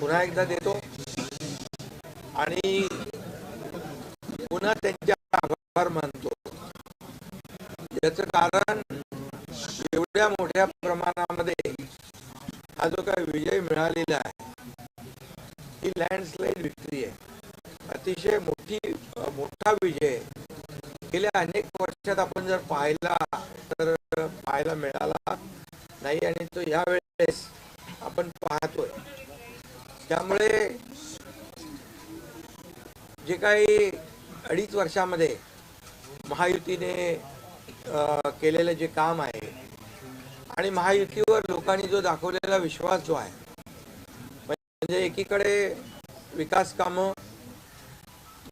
पुन्हा एकदा देतो. आणि पुन्हा त्यांच्या आभार मानतो. याचं कारण एवढ्या मोठ्या प्रमाणामध्ये हा जो काय विजय मिळालेला आहे ही लँडस्लाईड विक्री आहे. अतिशय मोठी मोठा विजय. गेल्या अनेक वर्षात आपण जर पाहिला तर पाहायला मिळाला नाही. आणि तो ह्या वेळेस आपण पाहतोय त्यामुळे जे काही अडीच वर्षामध्ये महायुतीने केलेलं जे काम आहे आणि महायुतीवर लोकांनी जो दाखवलेला विश्वास जो आहे म्हणजे एकीकडे विकास कामं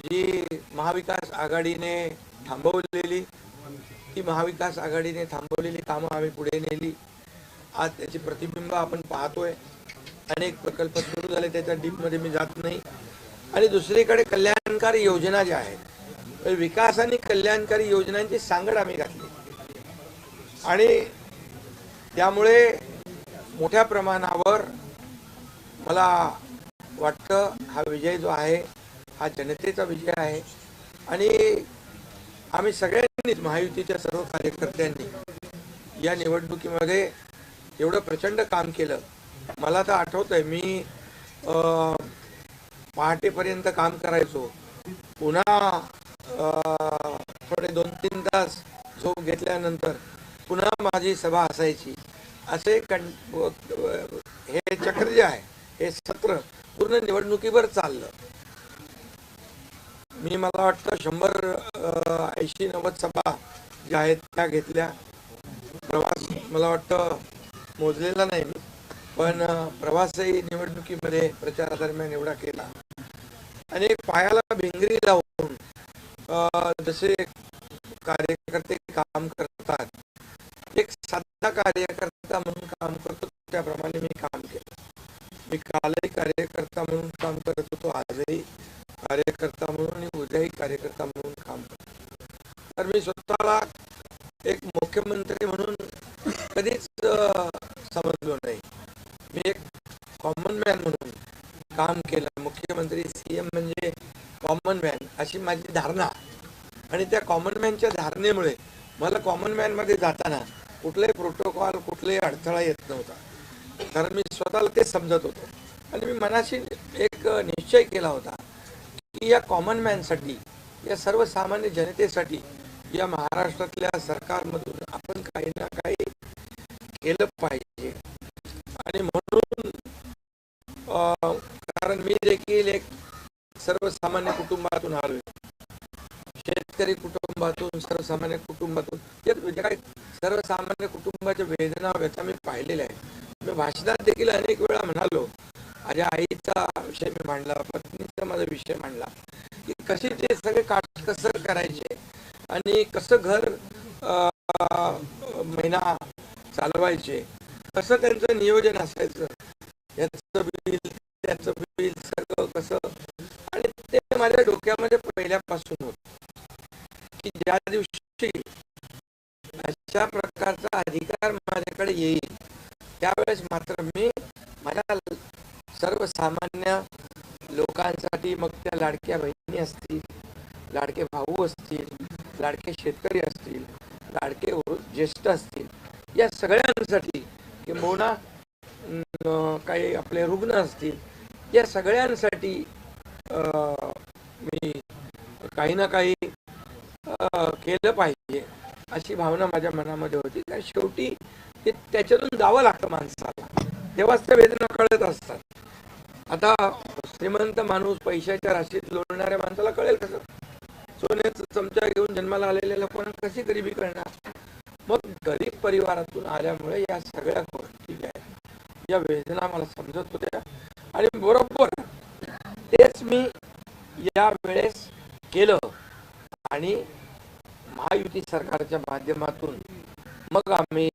जी महाविकास आघाडीने थांबवलेली ती महाविकास आघाडीने थांबवलेली कामं आम्ही पुढे नेली. आज त्याची प्रतिबिंब आपण पाहतोय. अनेक प्रकल्प सुरू झाले त्याच्या डीपमध्ये मी जात नाही. आणि दुसरीकडे कल्याणकारी योजना ज्या आहेत विकास आणि कल्याणकारी योजनांची सांगड आम्ही घातली. आणि त्यामुळे मोठ्या प्रमाणावर मला वाटतं हा विजय जो आहे हा जनतेचा विजय आहे. आणि आम्ही सगळ्यांनीच महायुतीच्या सर्व कार्यकर्त्यांनी या निवडणुकीमध्ये एवढं प्रचंड काम केलं मला तर आठवत आहे मी अं, पहाटेपर्यंत काम करायचो. पुन्हा अं, थोडे दोन तीन तास झोप घेतल्यानंतर पुन्हा माझी सभा असायची. असे कं हे चक्र जे आहे हे सत्र पूर्ण निवडणुकीवर चाललं. मी मला वाटतं शंभर ऐंशी नव्वद सभा ज्या आहेत त्या घेतल्या. प्रवास मला वाटतं मोजलेला नाही मी. पण प्रवासही निवडणुकीमध्ये प्रचारादरम्यान एवढा केला. आणि एक पायाला भिंगरी लावून जसे कार्यकर्ते काम करतात एक साधा कार्यकर्ता म्हणून काम करतो त्याप्रमाणे मी काम केलं. मी कालही कार्यकर्ता म्हणून काम करत होतो आजही कार्यकर्ता म्हणून आणि उद्याही कार्यकर्ता म्हणून काम करतो तर मी स्वतःला एक मुख्यमंत्री म्हणून कधीच अ, समजलो नाही मी एक कॉमन मॅन म्हणून काम केलं मुख्यमंत्री सी एम म्हणजे कॉमन मॅन अशी माझी धारणा. आणि त्या कॉमन मॅनच्या धारणेमुळे मला कॉमन मॅनमध्ये जाताना कुठलाही प्रोटोकॉल कुठलाही अडथळा येत नव्हता. कारण मी स्वतःला तेच समजत होतो. आणि मी मनाशी एक निश्चय केला होता की या कॉमन मॅनसाठी या सर्वसामान्य जनतेसाठी या महाराष्ट्रातल्या सरकारमधून आपण काही ना काही केलं पाहिजे. आणि म्हणून अं, कारण मी देखील एक सर्वसामान्य कुटुंबातून आलोय. शेतकरी कुटुंबातून सर्वसामान्य कुटुंबातून. या म्हणजे काही सर्वसामान्य कुटुंबाच्या वेदना व्यथा मी पाहिलेल्या आहेत. मी भाषणात देखील अनेक वेळा म्हणालो माझ्या आईचा विषय मी मांडला पत्नीचा माझा विषय मांडला. की कसे ते सगळे काटकसर करायचे आणि कसं घर अं, महिना चालवायचे कसं त्यांचं नियोजन असायचं याचं बिल त्याचं बिल सगळं कसं माझ्या डोक्यामध्ये पहिल्यापासून होत की ज्या दिवशी अशा प्रकारचा अधिकार माझ्याकडे येईल त्यावेळेस मात्र मी माझ्या सर्वसामान्य लोकांसाठी मग त्या लाडक्या बहिणी असतील लाडके भाऊ असतील लाडके शेतकरी असतील लाडके ज्येष्ठ असतील या सगळ्यांसाठी किंबहुना काही आपले रुग्ण असतील या सगळ्यांसाठी अं, काही ना काही अं, केलं पाहिजे अशी भावना माझ्या मनामध्ये होती. कारण शेवटी ते त्याच्यातून जावं लागतं माणसाला. तेव्हाच त्या वेदना कळत असतात. आता श्रीमंत माणूस पैशाच्या राशीत लोळणाऱ्या माणसाला कळेल कसं? सोन्याचा चमचा घेऊन जन्माला आलेल्या लोकांना कशी गरिबी कळणार मग गरीब परिवारातून आल्यामुळे या सगळ्या गोष्टी आहेत या वेदना मला समजत होत्या. आणि बरोबर तेच मी या वेळेस केलं आणि महायुती सरकारच्या माध्यमातून मग आम्ही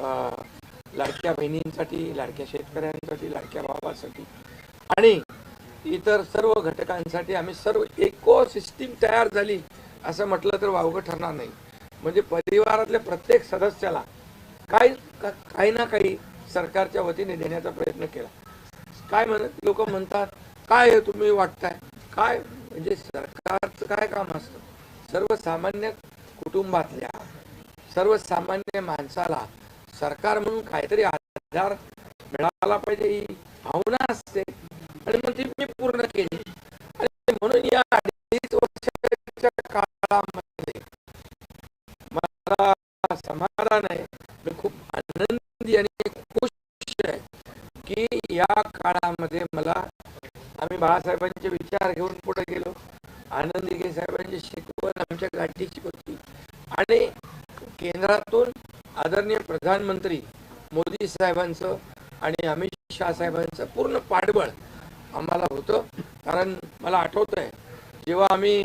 अं, लाडक्या बहिणींसाठी लाडक्या शेतकऱ्यांसाठी लाडक्या भावासाठी आणि इतर सर्व घटकांसाठी आम्ही सर्व इको सिस्टीम तयार झाली असं म्हटलं तर वावगं ठरणार नाही. म्हणजे परिवारातल्या प्रत्येक सदस्याला काही काही ना काही सरकारच्या वतीने देण्याचा प्रयत्न केला. काय म्हणत लोक म्हणतात काय हे तुम्ही वाटताय? काय म्हणजे सरकारचं काय काम असतं? सर्वसामान्य कुटुंबातल्या सर्वसामान्य माणसाला सरकार म्हणून काहीतरी आधार मिळाला पाहिजे ही भावना असते. आणि मग ती मी पूर्ण केली. आणि म्हणून या अडीच वर्षाच्या काळामध्ये मला समाधान आहे. मी खूप आनंदी आणि खुश आहे की या काळामध्ये मला आम्ही बाळासाहेबांचे विचार घेऊन पुढे गेलो. आनंदीगे साहेबांची शिकवण आमच्या गाठीची होती. आणि केंद्रातून आदरणीय प्रधानमंत्री मोदी साहेबांचं आणि अमित शहा साहेबांचं पूर्ण पाठबळ आम्हाला होतं. कारण मला आठवतं आहे जेव्हा आम्ही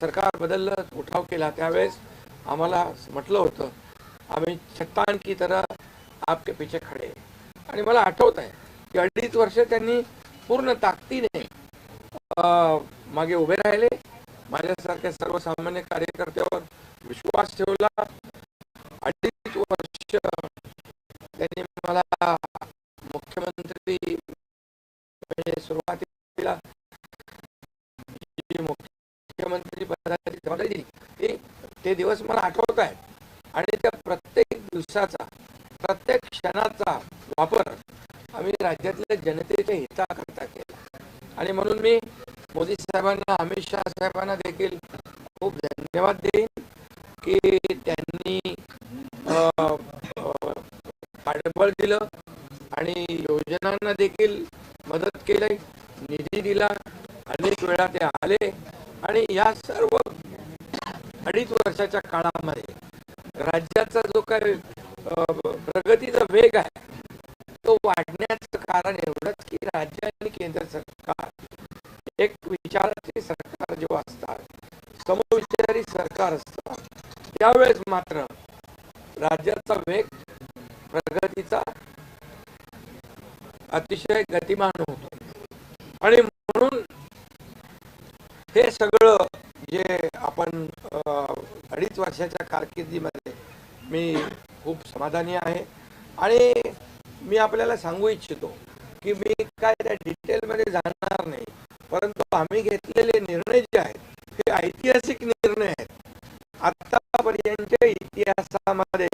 सरकार बदललं उठाव केला त्यावेळेस आम्हाला म्हटलं होतं आम्ही चट्टान की तरह आपके पीछे खडे आणि मला आठवत आहे की अडीच वर्ष त्यांनी पूर्ण ताकदीने मागे उभे राहिले. माझ्यासारख्या सर्वसामान्य कार्यकर्त्यावर विश्वास ठेवला. अडीच वर्ष त्यांनी मला मुख्यमंत्री म्हणजे सुरुवातीला मुख्यमंत्री पदाची जबाबदारी दिली ते दिवस मला आठवत आहेत. आणि त्या प्रत्येक दिवसाचा प्रत्येक क्षणाचा वापर आम्ही राज्यातल्या जनतेच्या हिताकरता केला. आणि म्हणून मी मोदी साहेबांना अमित शहा साहेबांना देखील खूप धन्यवाद देईन की त्यांनी पाठबळ दिलं आणि योजनांना देखील मदत केली निधी दिला अनेक वेळा ते आले. आणि या सर्व अडीच वर्षाच्या काळामध्ये राज्याचा जो काही प्रगतीचा वेग आहे तो वाढण्याचं कारण एवढंच की राज्य आणि केंद्र सरकार एक विचाराचे सरकार जेव्हा असतात समविचारी सरकार असतात त्यावेळेस मात्र राज्याचा वेग प्रगतीचा अतिशय गतिमान होतो. आणि म्हणून हे सगळं जे आपण अडीच वर्षाच्या कारकिर्दीमध्ये मी खूप समाधानी आहे. आणि आपल्याला सांगू इच्छितो की मी काय त्या डिटेलमध्ये जाणार नाही. परंतु आम्ही घेतलेले निर्णय जे आहेत हे ऐतिहासिक निर्णय आहेत. आतापर्यंतच्या इतिहासामध्ये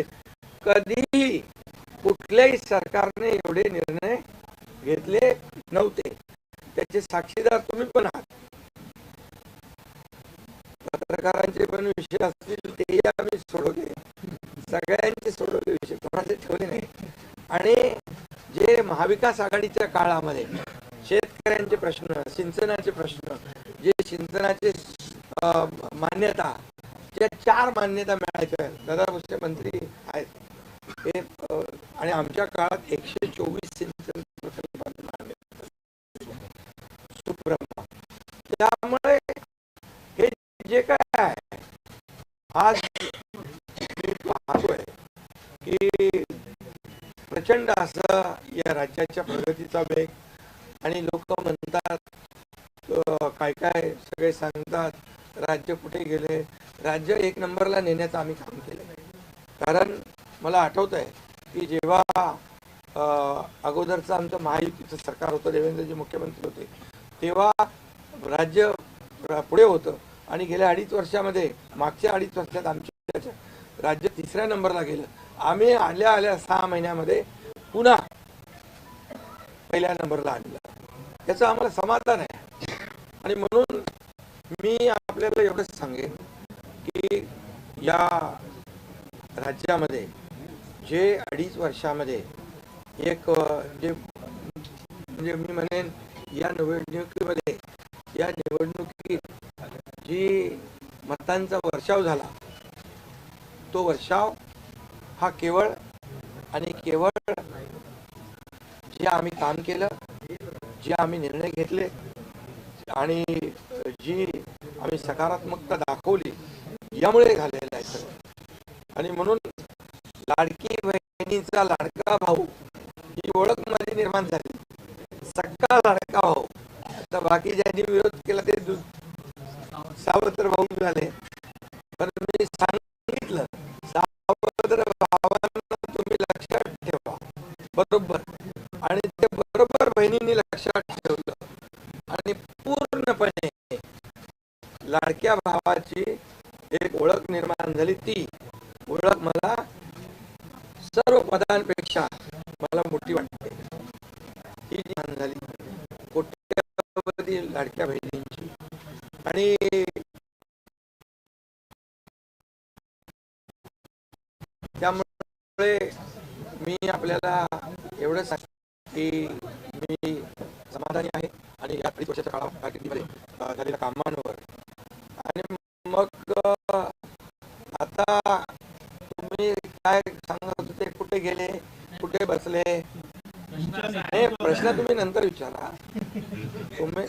कधीही कुठल्याही सरकारने एवढे निर्णय घेतले नव्हते. त्याचे साक्षीदार तुम्ही पण आहात. पत्रकारांचे पण विषय असतील तेही आम्ही सोडवले सगळ्यांचे सोडवले विषय कोणाचे ठेवले नाही आणि जे महाविकास आघाडीच्या काळामध्ये शेतकऱ्यांचे प्रश्न सिंचनाचे प्रश्न जे सिंचनाचे मान्यता ज्या चार मान्यता मिळायच्या दादा भुसे मंत्री आहेत. हे आणि आमच्या काळात एकशे चोवीस सिंचन प्रकल्पांना त्यामुळे हे जे काय आहे आज मी पाहतोय की प्रचंड असं राज्याच्या प्रगतीचा वेग. आणि लोक म्हणतात काय काय सगळे सांगतात राज्य कुठे गेले? राज्य एक नंबरला नेण्याचं आम्ही काम केलं कारण मला आठवत आहे की जेव्हा अगोदरचं आमचं महायुतीचं सरकार होतं देवेंद्रजी मुख्यमंत्री होते तेव्हा राज्य पुढे होतं. आणि गेल्या अडीच वर्षामध्ये मागच्या अडीच वर्षात आमच्या राज्य तिसऱ्या नंबरला गेलं. आम्ही आल्या आल्या सहा महिन्यामध्ये पुन्हा पहिल्या नंबरला आणलं. याचं आम्हाला समाधान आहे. आणि म्हणून मी आपल्याला एवढंच सांगेन की या राज्यामध्ये जे अडीच वर्षामध्ये एक जे म्हणजे मी म्हणेन या निवडणुकीमध्ये या निवडणुकीत जी मतांचा वर्षाव झाला तो वर्षाव हा केवळ आणि केवळ जे आम्ही काम केलं जे आम्ही निर्णय घेतले आणि जी आम्ही सकारात्मकता दाखवली यामुळे झालेलं आहे सगळं. आणि म्हणून लाडकी बहिणीचा लाडका भाऊ ही ओळख माझी निर्माण झाली. सक्का लाडका भाऊ. आता बाकी ज्यांनी विरोध केला ते दु- सावत्र लाडक्या भावाची एक ओळख निर्माण झाली. ती ओळख मला सर्व पदांपेक्षा मला मोठी वाटते. ही निर्माण झाली. कोट्यावधी लाडक्या बहिणींची. आणि त्यामुळे मी आपल्याला एवढं सांग की मी समाधानी आहे. आणि या अडीच वर्षाच्या काळामध्ये झालेल्या कामांवर आणि मग अ, आता तुम्ही काय सांगत होते कुठे गेले कुठे बसले नाही प्रश्न तुम्ही नंतर विचारा तुम्ही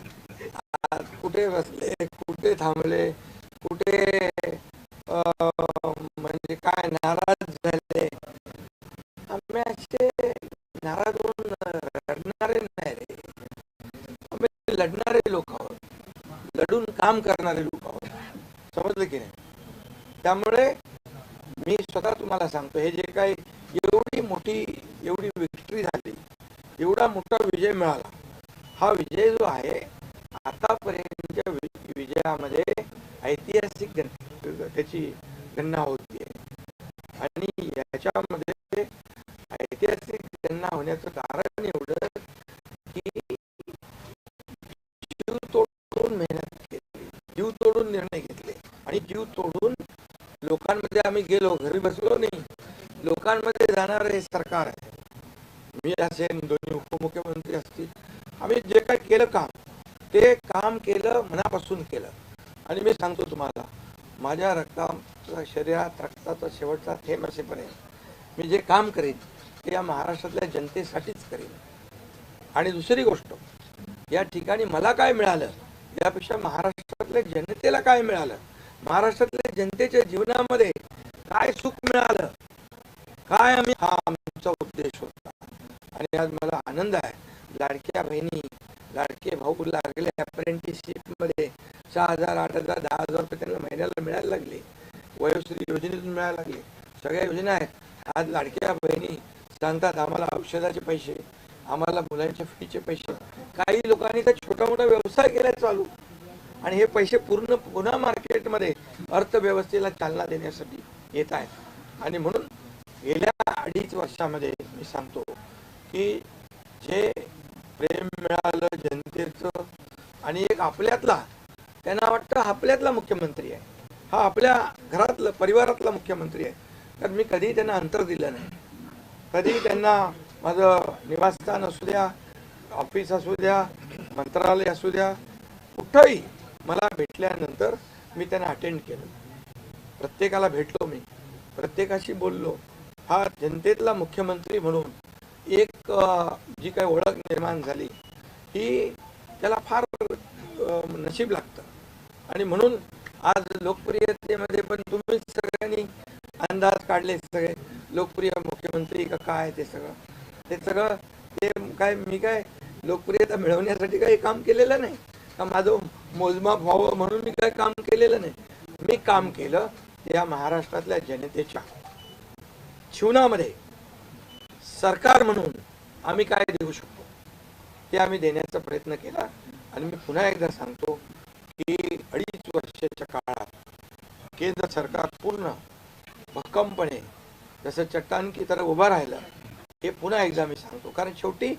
आ, कुठे बसले कुठे थांबले कुठे अ, ते काय नाराज झाले. आम्ही असे नाराज होऊन रडणारे नाही रे. आम्ही लढणारे लोक आहोत. लढून काम करणारे लोक आहोत. समजलं की नाही? त्यामुळे मी स्वतः तुम्हाला सांगतो हे जे काही एवढी मोठी एवढी विक्ट्री झाली एवढा मोठा विजय मिळाला हा विजय जो आहे आतापर्यंतच्या वि- विजयामध्ये ऐतिहासिक गण- त्याची गणना होती आणि याच्यामध्ये ऐतिहासिक त्यांना होण्याचं कारण एवढं की जीव तोडून मेहनत केली जीव तोडून निर्णय घेतले. आणि जीव तोडून लोकांमध्ये आम्ही गेलो. घरी बसलो नाही. लोकांमध्ये जाणार हे सरकार आहे. मी असेन दोन्ही उपमुख्यमंत्री असतील. आम्ही जे काय केलं काम ते काम केलं मनापासून केलं. आणि मी सांगतो तुम्हाला माझ्या रक्ताचा शरीरात रक्ताचा शेवटचा थेंब असेपर्यंत मी जे काम करीन ते या महाराष्ट्रातल्या जनतेसाठीच करीन. आणि दुसरी गोष्ट या ठिकाणी मला काय मिळालं यापेक्षा महाराष्ट्रातल्या जनतेला काय मिळालं? महाराष्ट्रातल्या जनतेच्या जीवनामध्ये काय सुख मिळालं? काय आम्ही हा आमचा उद्देश होता. आणि आज मला आनंद आहे. लाडक्या बहिणी लाडके भाऊ लागले अप्रेंटिसशिपमध्ये सहा हजार आठ हजार दहा हजार रुपये त्यांना महिन्याला मिळायला लागले. वयोश्री योजनेतून मिळायला लागले. सगळ्या योजना आहेत. आज लाडक्या बहिणी सांगतात आम्हाला औषधाचे पैसे आम्हाला मुलांच्या फीचे पैसे. काही लोकांनी तर छोटा मोठा व्यवसाय केला चालू. आणि हे पैसे पूर्ण पुन्हा मार्केटमध्ये अर्थव्यवस्थेला चालना देण्यासाठी येत आहेत. आणि म्हणून गेल्या अडीच वर्षामध्ये मी सांगतो की जे प्रेम मिळालं जनतेचं आणि एक आपल्यातला त्यांना वाटतं आपल्यातला मुख्यमंत्री आहे. हा आपल्या घरातला परिवारातला मुख्यमंत्री आहे. तर मी कधीही त्यांना अंतर दिलं नाही. कधी त्यांना माझं निवासस्थान असू द्या ऑफिस असू द्या मंत्रालय असू द्या कुठंही मला भेटल्यानंतर मी त्यांना अटेंड केलं. प्रत्येकाला भेटलो मी. प्रत्येकाशी बोललो. हा जनतेतला मुख्यमंत्री म्हणून एक जी काही ओळख निर्माण झाली ही त्याला फार नशीब लागतं. आणि म्हणून आज लोकप्रियतेमध्ये पण तुम्ही सगळ्यांनी अंदाज काढले सगळे. लोकप्रिय मुख्यमंत्री का काय ते सगळं. ते सगळं ते काय मी काय लोकप्रियता मिळवण्यासाठी काही काम केलेलं नाही? का माझं मोजमाप व्हावं म्हणून मी काय काम केलेलं नाही? मी काम केलं या महाराष्ट्रातल्या जनतेच्या जीवनामध्ये. सरकार म्हणून आम्ही काय देऊ शकतो? ते आम्ही देण्याचा प्रयत्न केला आणि मी पुन्हा एकदा सांगतो की अडीच वर्षाच्या काळात केंद्र सरकार पूर्ण भक्कमपणे जसं चट्टान की तर उभं राहिलं हे पुन्हा एकदा मी सांगतो. कारण शेवटी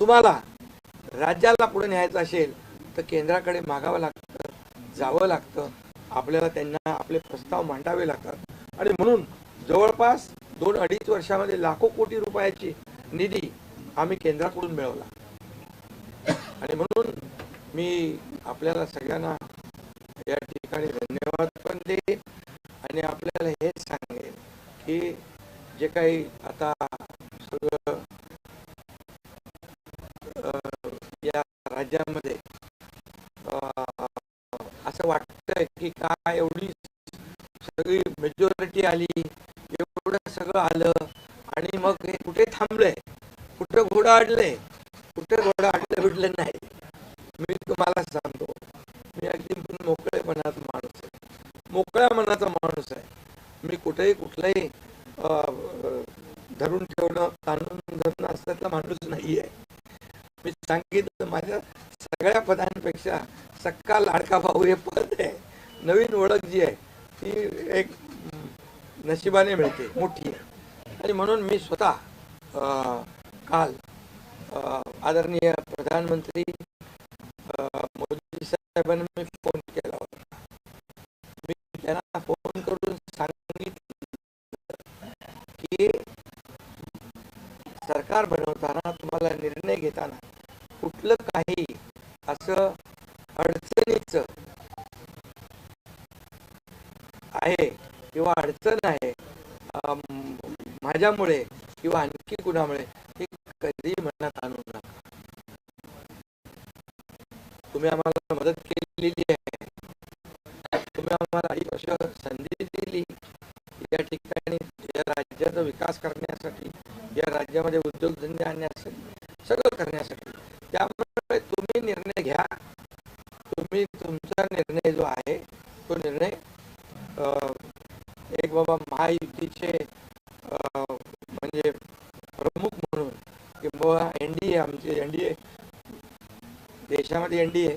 तुम्हाला राज्याला पुढे न्यायचं असेल तर केंद्राकडे मागावं लागतं जावं लागतं. आपल्याला त्यांना आपले प्रस्ताव मांडावे लागतात. आणि म्हणून जवळपास दोन अडीच वर्षामध्ये लाखो कोटी रुपयाची निधी आम्ही केंद्राकडून मिळवला. आणि म्हणून मी आपल्याला सगळ्यांना या ठिकाणी धन्यवाद पण देईन आणि आपल्याला हेच सांगेन की जे काही आता सगळं या राज्यामध्ये असं वाटतंय की काय एवढी सगळी मेजॉरिटी आली एवढं सगळं आलं आणि मग हे कुठे थांबलंय कुठं घोडं अडलंय कुठं घोडं अडलं बिडलं नाही मी तुम्हाला सांगतो मी अगदी मोकळेपणाचा माणूस आहे मोकळ्या मनाचा माणूस आहे मी कुठेही कुठलंही अं, धरून ठेवणं ताणून धरणं असल्यातला माणूस नाही आहे मी सांग सांगितलं माझ्या सगळ्या पदांपेक्षा सक्का लाडका भाऊ हे पद आहे नवीन ओळख जी आहे ती एक हम्म, नशिबाने मिळते. मोठी आणि म्हणून मी स्वतः काल आदरणीय प्रधानमंत्री मोदी साहेबांना मी फोन केला होता मी त्यांना फोन करून सांगितलं की सरकार बनवताना तुम्हाला निर्णय घेताना कुठलं काही असं अडचणीचं आहे किंवा अडचण आहे अम, माझ्यामुळे किंवा आणखी कुणामुळे हे कधी मनात आणू नका तुम्ही आम्हाला मदत केलेली आहे. तुम्ही आम्हाला ही वर्ष संधी दिली. या ठिकाणी या राज्याचा विकास करण्यासाठी या राज्यामध्ये उद्योगधंदे आणण्यासाठी सगळं करण्यासाठी त्यामुळे तुम्ही निर्णय घ्या तुम्ही तुमचा निर्णय जो आहे तो निर्णय अं, एक बाबा महायुतीचे अं, म्हणजे प्रमुख म्हणून किंवा एन डी ए आमचे एन डी ए देशामध्ये एन डी ए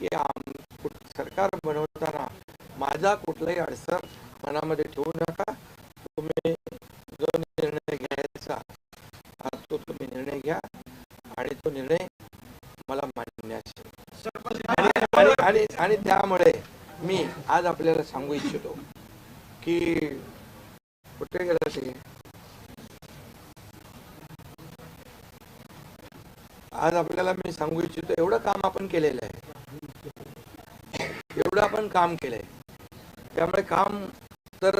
की आम सरकार बनवताना माझा कुठलाही अडसर मनामध्ये ठेवू नका. तुम्ही जो निर्णय घ्यायचा तो तुम्ही निर्णय घ्या आणि तो निर्णय मला मान्य असेल आणि आणि- त्यामुळे मी आज आपल्याला सांगू इच्छितो की कुठे गेला ते? आज आपल्याला मी सांगू इच्छितो एवढं काम आपण केलेलं आहे. काम केलंय. त्यामुळे काम तर